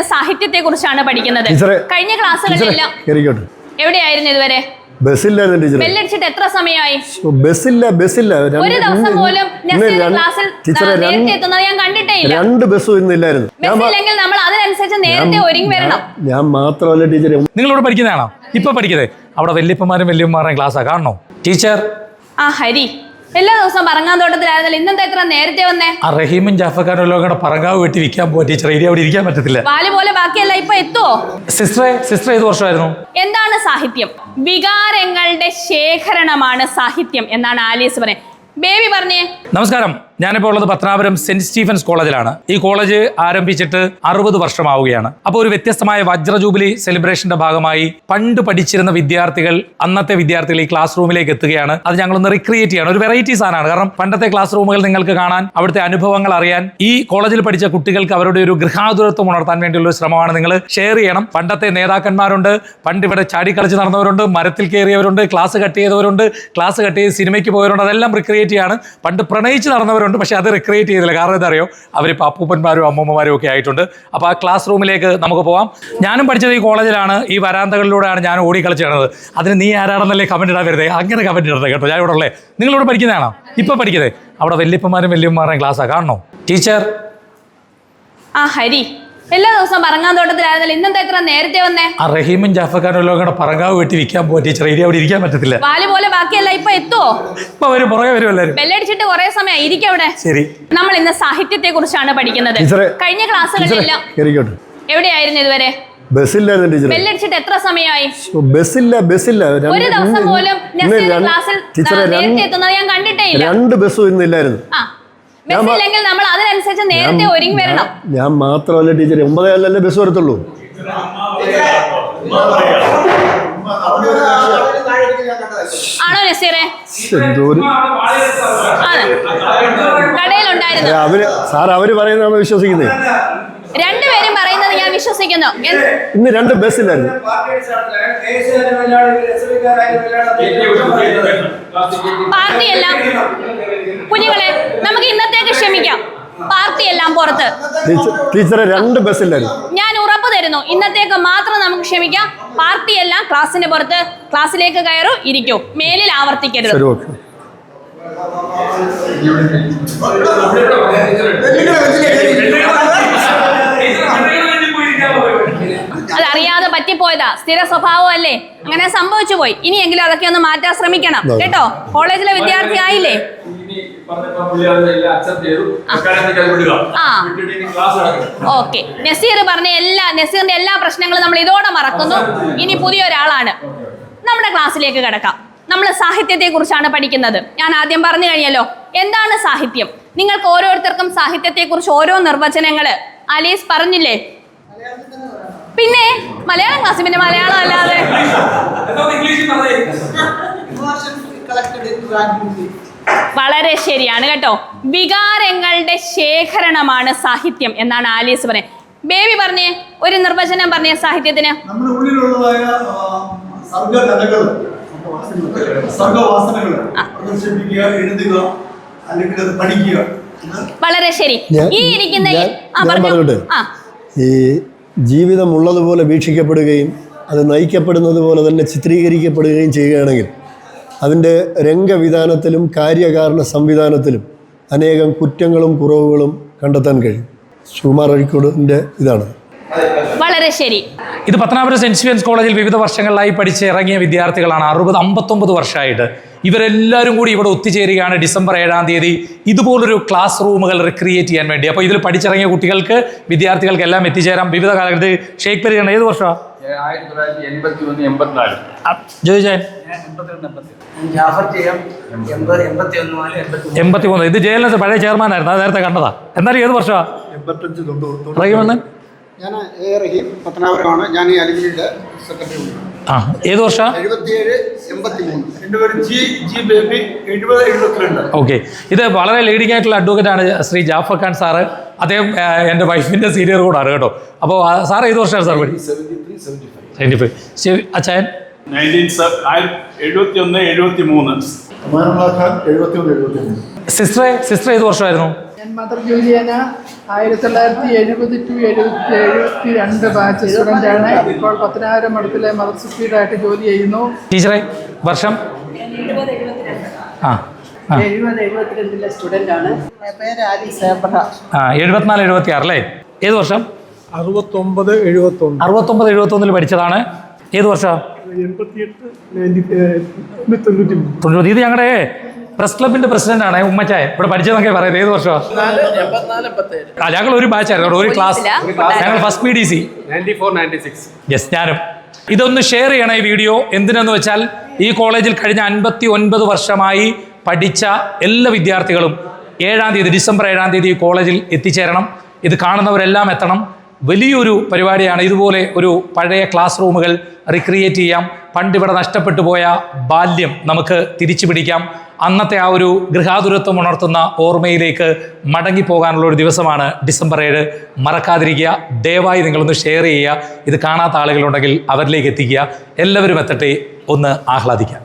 ഇന്ന് സാഹിത്യത്തെ കുറിച്ചാണ് പഠിക്കുന്നത് കഴിഞ്ഞ ക്ലാസ്സുകളിലെല്ലാം എവിടെയായിരുന്നു ഇതുവരെ? ബസ്സില്ലായിരുന്നു ടീച്ചറെ. ബെല്ലടിച്ചിട്ട് എത്ര സമയമായി? ബസ്സില്ല ബസ്സില്ല. ഒരു ദിവസം പോലും ക്ലാസ്സിൽ നേരത്തെ എത്തുന്നത് ഞാൻ കണ്ടിട്ടേ ഇല്ല രണ്ട് ബസ്സും ഇന്നില്ലായിരുന്നു ബസ്സില്ലെങ്കിൽ നമ്മൾ അതിനനുസരിച്ച് നേരത്തെ ഒരുങ്ങി വരണം ഞാൻ മാത്രമല്ല ടീച്ചറെ. നിങ്ങളോട് പഠിക്കുന്നതാണോ ഇപ്പൊ പഠിക്കുന്നത് അവിടെ വല്യപ്പന്മാരും വല്യമ്മമാരുടെയും ക്ലാസ്സാ. കാണണോ? ടീച്ചർ. ആ ഹരി. എല്ലാ ദിവസവും പറങ്ങാൻ തോട്ടത്തിലായിരുന്നല്ലോ ഇന്നെന്താ ഇത്ര നേരത്തെ വന്നേ? ആ റഹീമും ജാഫക്കാരും എല്ലാം കൂടെ പറങ്കാവ് വെട്ടി വിൽക്കാൻ ടീച്ചർ ഇനി അവിടെ ഇരിക്കാൻ പറ്റത്തില്ല. വാൽ പോലെ ബാക്കിയല്ല ഇപ്പൊ എത്തുവോ? സിസ്റ്ററെ സിസ്റ്റർ ഏത് വർഷമായിരുന്നു? എന്താണ് സാഹിത്യം? വികാരങ്ങളുടെ ശേഖരണമാണ് സാഹിത്യം എന്നാണ് ആലീസ് പറയുന്നത് ബേബി പറഞ്ഞേ. നമസ്കാരം. ഞാനിപ്പോൾ ഉള്ളത് പത്തനാപുരം സെന്റ് സ്റ്റീഫൻസ് കോളേജിലാണ്. ഈ കോളേജ് ആരംഭിച്ചിട്ട് അറുപത് വർഷമാവുകയാണ്. അപ്പോൾ ഒരു വ്യത്യസ്തമായ വജ്ര ജൂബിലി സെലിബ്രേഷന്റെ ഭാഗമായി പണ്ട് പഠിച്ചിരുന്ന വിദ്യാർത്ഥികൾ അന്നത്തെ വിദ്യാർത്ഥികൾ ഈ ക്ലാസ് റൂമിലേക്ക് എത്തുകയാണ്. അത് ഞങ്ങളൊന്ന് റിക്രിയേറ്റ് ചെയ്യണം. ഒരു വെറൈറ്റി സാധനമാണ്. കാരണം പണ്ടത്തെ ക്ലാസ് റൂമുകൾ നിങ്ങൾക്ക് കാണാൻ അവിടുത്തെ അനുഭവങ്ങൾ അറിയാൻ ഈ കോളേജിൽ പഠിച്ച കുട്ടികൾക്ക് അവരുടെ ഒരു ഗൃഹാതുരത്വം ഉണർത്താൻ വേണ്ടിയുള്ള ഒരു ശ്രമമാണ് നിങ്ങൾ ഷെയർ ചെയ്യണം. പണ്ടത്തെ നേതാക്കന്മാരുണ്ട് പണ്ട് ഇവിടെ ചാടിക്കളിച്ച് നടന്നവരുണ്ട് മരത്തിൽ കയറിയവരുണ്ട് ക്ലാസ് കട്ട് ചെയ്തവരുണ്ട് ക്ലാസ് കട്ട് ചെയ്ത് സിനിമയ്ക്ക് പോയവരുണ്ട് അതെല്ലാം റിക്രിയേറ്റ് ചെയ്യാണ്. പണ്ട് പ്രണയിച്ച് നടന്നവരുണ്ട്. പക്ഷേ അത് റിക്രിയേറ്റ് ചെയ്തില്ല. കാരണം എന്താ അറിയോ അവരിപ്പോൾ അപ്പൂപ്പന്മാരും അമ്മൂമ്മമാരും ഒക്കെ ആയിട്ടുണ്ട്. അപ്പോൾ ആ ക്ലാസ് റൂമിലേക്ക് നമുക്ക് പോവാം. ഞാനും പഠിച്ചത് ഈ കോളേജിലാണ്. ഈ വരാന്തകളിലൂടെയാണ് ഞാൻ ഓടി കളിച്ചു കിടന്നത് അതിന് നീ ആരാണെന്നല്ലേ കമന്റ് ഇടാൻ വരുന്നത് അങ്ങനെ കമന്റ് ഇടരുത് കേട്ടോ. ഞാൻ ഇവിടെ ഉള്ളേ. നിങ്ങളിവിടെ പഠിക്കുന്നതാണോ? ഇപ്പോൾ പഠിക്കുന്നത്. അവിടെ വല്യപ്പന്മാരും വല്യമ്മമാരും ക്ലാസ്സാണ് കാണണോ? ടീച്ചർ? ആ ഹരി. എല്ലാ ദിവസവും പറങ്ങാൻ തോട്ടത്തിലായിരുന്നല്ലോ. ഇന്നെന്താ എത്ര നേരത്തെ വന്നേ? ആ റഹീമും ജാഫക്കാരും എല്ലാം കൂടെ പറങ്കാവ് വെട്ടി വിൽക്കാൻ പോവാ ടീച്ചർ ഇനി അവിടെ ഇരിക്കാൻ പറ്റത്തില്ല. വാൽ പോലെ ബാക്കിയല്ല ഇപ്പൊ എത്തുവോ? ഇപ്പൊ അവർ പുറകെ വരും എല്ലാവരും ബെല്ലടിച്ചിട്ട് കുറെ സമയം ഇരിക്കവിടെ ശരി. നമ്മൾ ഇന്ന് സാഹിത്യത്തെ കുറിച്ചാണ് പഠിക്കുന്നത്. ടീച്ചറെ, കഴിഞ്ഞ ക്ലാസ്സുകളിലെല്ലാം എവിടെയായിരുന്നു ഇതുവരെ? ബസ്സില്ലായിരുന്നു ടീച്ചർ ബെല്ലടിച്ചിട്ട് എത്ര സമയമായി? ബസ്സില്ല ബസ്സില്ല. രണ്ട്- ഒരു ദിവസം ഇന്ന് പോലും ഇന്ന് നസീർ രണ്ട്- ക്ലാസ്സിൽ ടീച്ചറെ നേരത്തെ രണ്ട് എത്തുന്നത് ഞാൻ കണ്ടിട്ടേ ഇല്ല. രണ്ട് ബസ്സും ഇന്നില്ലായിരുന്നു ആ. നമ്മൾ അതിനനുസരിച്ച് നേരത്തെ ഒരുങ്ങി വരണം. ഞാൻ- മാത്രമല്ല ടീച്ചർ ഒമ്പതേ അല്ലല്ലേ ബസ് വരത്തുള്ളൂ? ആണോ നസീറെ? കടയിലുണ്ടായിരുന്നു. അവർ സാർ അവർ വിശ്വസിക്കുന്നത് രണ്ടുപേരും പറയുന്നത് ഞാൻ വിശ്വസിക്കുന്നു. ഇന്ന് രണ്ട് ബസ്സില്ലായിരുന്നു. പാർട്ടിയെല്ലാം കുഞ്ഞുങ്ങളെ നമുക്ക് ഇന്നത്തേക്ക് ക്ഷമിക്കാം. പാർട്ടിയെല്ലാം പുറത്ത്. ടീച്ചറെ രണ്ട് ബസ്സില്ലായിരുന്നു ഞാൻ ഉറപ്പ് തരുന്നു. ഇന്നത്തേക്ക് മാത്രം നമുക്ക് ക്ഷമിക്കാം. പാർട്ടിയെല്ലാം ക്ലാസ്സിന് പുറത്ത് ക്ലാസ്സിലേക്ക് കയറൂ ഇരിക്കൂ. മേലിൽ ആവർത്തിക്കരുത്. ശരി ഓക്കെ. അത് അറിയാതെ സ്ഥിര സ്വഭാവമല്ലേ അങ്ങനെ സംഭവിച്ചു പോയി. ഇനിയെങ്കിലും അതൊക്കെ ഒന്ന് മാറ്റാൻ ശ്രമിക്കണം. കേട്ടോ? കോളേജിലെ വിദ്യാർത്ഥി ആയില്ലേ. ഓക്കെ. നസീർ പറഞ്ഞ എല്ലാ നസീറിന്റെ എല്ലാ പ്രശ്നങ്ങളും നമ്മൾ ഇതോടെ മറക്കുന്നു. ഇനി പുതിയൊരാളാണ് നമ്മുടെ ക്ലാസ്സിലേക്ക് കിടക്കാം. നമ്മൾ സാഹിത്യത്തെ കുറിച്ചാണ് പഠിക്കുന്നത്. ഞാൻ ആദ്യം പറഞ്ഞു കഴിഞ്ഞല്ലോ. എന്താണ് സാഹിത്യം? നിങ്ങൾക്ക് ഓരോരുത്തർക്കും സാഹിത്യത്തെ കുറിച്ച് ഓരോ നിർവചനങ്ങൾ. അലീസ് പറഞ്ഞില്ലേ? പിന്നെ മലയാളം ക്ലാസ് പിന്നെ മലയാളം അല്ലാതെ. വളരെ ശരിയാണ് കേട്ടോ. വികാരങ്ങളുടെ ശേഖരണമാണ് സാഹിത്യം എന്നാണ് ആലീസ് പറയുന്നത് ബേബി പറഞ്ഞേ ഒരു നിർവചനം പറഞ്ഞേ സാഹിത്യത്തിന്. വളരെ ശരി. ഈ ഇരിക്കുന്ന ഈ- ഞാൻ- ആ ഞാൻ പറഞ്ഞു പറഞ്ഞോട്ടെ? ആ ഈ ജീവിതം ഉള്ളതുപോലെ വീക്ഷിക്കപ്പെടുകയും അത് നയിക്കപ്പെടുന്നത് പോലെ തന്നെ ചിത്രീകരിക്കപ്പെടുകയും ചെയ്യുകയാണെങ്കിൽ അതിന്റെ രംഗവിധാനത്തിലും കാര്യകാരണ സംവിധാനത്തിലും അനേകം കുറ്റങ്ങളും കുറവുകളും കണ്ടെത്താൻ കഴിയും. സുകുമാർ അഴിക്കോടിന്റെ ഇതാണ്. വളരെ ശരി. ഇത് പത്തനാപുരം സെന്റ് സ്റ്റീവൻസ് കോളേജിൽ വിവിധ വർഷങ്ങളിലായി പഠിച്ച് ഇറങ്ങിയ വിദ്യാർത്ഥികളാണ്. അറുപത് അമ്പത്തൊമ്പത് വർഷമായിട്ട് ഇവരെല്ലാവരും കൂടി ഇവിടെ ഒത്തുചേരുകയാണ് ഡിസംബർ ഏഴാം തീയതി. ഇതുപോലൊരു ക്ലാസ് റൂമുകൾ റിക്രിയേറ്റ് ചെയ്യാൻ വേണ്ടി. അപ്പോൾ ഇതിൽ പഠിച്ചിറങ്ങിയ കുട്ടികൾക്ക് വിദ്യാർത്ഥികൾക്ക് എല്ലാം എത്തിച്ചേരാം. വിവിധ കാലഘട്ടത്തിൽ ഷേക്ക് പരിഗണന ഏത് വർഷമാണ് എൺപത്തി മൂന്ന് ഇത് ജയിലിനകത്ത് പഴയ ചെയർമാനായിരുന്നു അത് നേരത്തെ കണ്ടതാ. എന്നാലും ഏത് വർഷമാണ് റഹീമണ്ണൻ ഞാൻ എ. റഹീം പത്തനാപുരമാണ്. ഞാൻ ഈ അലിമിനിയുടെ സെക്രട്ടറി ആ ഏത് വർഷം? ഓക്കെ ഇത് വളരെ ലീഡിംഗ് ആയിട്ടുള്ള അഡ്വക്കേറ്റ് ആണ് ശ്രീ ജാഫർ ഖാൻ സാറ്. അദ്ദേഹം എന്റെ എന്റെ വൈഫിന്റെ സീനിയർ ആണ് കേട്ടോ. അപ്പോൾ സാർ ഏത് വർഷമാണ് സാർ പഠി സെവന്റി ഫൈവ് ശരി അച്ഛൻ സിസ്റ്ററെ സിസ്റ്റർ ഏത് വർഷമായിരുന്നു? ഞാൻ മദർ ജൂലിയന ആയിരത്തി തൊള്ളായിരത്തി എഴുപത് ടു എഴുപത്തി എഴുപത്തി രണ്ട് ബാച്ച് സ്റ്റുഡന്റാണ് ഇപ്പോൾ പത്തനായിരം മഠത്തിലെ മദർ സുപ്പീരിയറായിട്ട് ജോലി ചെയ്യുന്നു. ടീച്ചറെ വർഷം? ആ എഴുപത് എഴുപത്തിരണ്ടിലെ സ്റ്റുഡന്റാണ് പേര് ആലീസ് ആ എഴുപത്തിനാല് എഴുപത്തി ആറ് അല്ലേ? ഏത് വർഷം? അറുപത്തൊമ്പത് എഴുപത്തൊന്ന് അറുപത്തൊമ്പത് എഴുപത്തൊന്നിൽ പഠിച്ചതാണ്. ഏത് വർഷം? എൺപത്തിയെട്ട് തൊണ്ണൂറ്റി ഇത് ഞങ്ങളുടെ പ്രസ് ക്ലബിന്റെ പ്രസിഡന്റ് ആണ് ഉമ്മച്ചായ ഇവിടെ പഠിച്ചതൊക്കെ പറയുന്നത്. ഏത് വർഷം ആ ഞങ്ങൾ ഒരു ബാച്ച് ആയിരുന്നു. ഒരു ക്ലാസ് ഞങ്ങൾ first P D C ninety four ninety six yes ഞാനും. ഇതൊന്ന് ഷെയർ ചെയ്യണം ഈ വീഡിയോ എന്തിനെന്ന് വെച്ചാൽ ഈ കോളേജിൽ കഴിഞ്ഞ അൻപത്തി ഒൻപത് വർഷമായി പഠിച്ച എല്ലാ വിദ്യാർത്ഥികളും ഏഴാം തീയതി ഡിസംബർ ഏഴാം തീയതി ഈ കോളേജിൽ എത്തിച്ചേരണം. ഇത് കാണുന്നവരെല്ലാം എത്തണം. വലിയൊരു പരിപാടിയാണ്. ഇതുപോലെ ഒരു പഴയ ക്ലാസ് റൂമുകൾ റിക്രിയേറ്റ് ചെയ്യാം. പണ്ടിവിടെ നഷ്ടപ്പെട്ടു പോയ ബാല്യം നമുക്ക് തിരിച്ചു പിടിക്കാം. അന്നത്തെ ആ ഒരു ഗൃഹാതുരത്വം ഉണർത്തുന്ന ഓർമ്മയിലേക്ക് മടങ്ങിപ്പോകാനുള്ള ഒരു ദിവസമാണ് ഡിസംബർ ഏഴ്. മറക്കാതിരിക്കുക. ദയവായി നിങ്ങളൊന്ന് ഷെയർ ചെയ്യുക. ഇത് കാണാത്ത ആളുകളുണ്ടെങ്കിൽ അവരിലേക്ക് എത്തിക്കുക. എല്ലാവരും എത്തട്ടെ. ഒന്ന് ആഹ്ലാദിക്കാം.